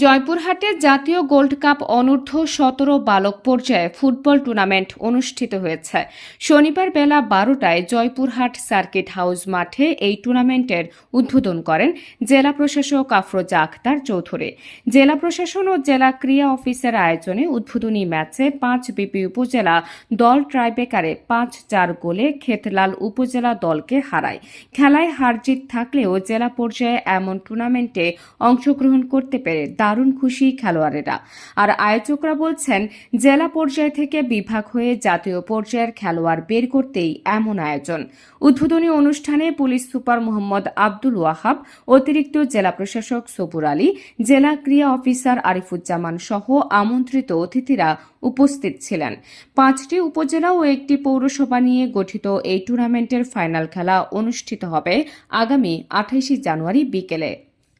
জয়পুরহাটে জাতীয় gold cup অনূর্ধ্ব সতেরো বালক পর্যায়ে ফুটবল টুর্নামেন্ট অনুষ্ঠিত হয়েছে। শনিবার বেলা বারোটায় জয়পুরহাট সার্কিট হাউস মাঠে এই টুর্নামেন্টের উদ্বোধন করেন জেলা প্রশাসক আফরোজা আখতার চৌধুরী। জেলা প্রশাসন ও জেলা ক্রীড়া অফিসের আয়োজনে উদ্বোধনী ম্যাচে পাঁচ বিপি উপজেলা দল ট্রাইবেকারে পাঁচ চার গোলে খেতলাল উপজেলা দলকে হারায়। খেলায় হারজিত থাকলেও জেলা পর্যায়ে এমন টুর্নামেন্টে অংশগ্রহণ করতে পেরে দারুণ খুশি খেলোয়াড়েরা। আর আয়োজকরা বলছেন, জেলা পর্যায় থেকে বিভাগ হয়ে জাতীয় পর্যায়ের খেলোয়াড় বের করতেই এমন আয়োজন। উদ্বোধনী অনুষ্ঠানে পুলিশ সুপার মোহাম্মদ আব্দুল ওয়াহাব, অতিরিক্ত জেলা প্রশাসক সবুর আলী, জেলা ক্রীড়া অফিসার আরিফুজ্জামান সহ আমন্ত্রিত অতিথিরা উপস্থিত ছিলেন। পাঁচটি উপজেলা ও একটি পৌরসভা নিয়ে গঠিত এই টুর্নামেন্টের ফাইনাল খেলা অনুষ্ঠিত হবে আগামী আঠাইশে জানুয়ারি বিকেলে।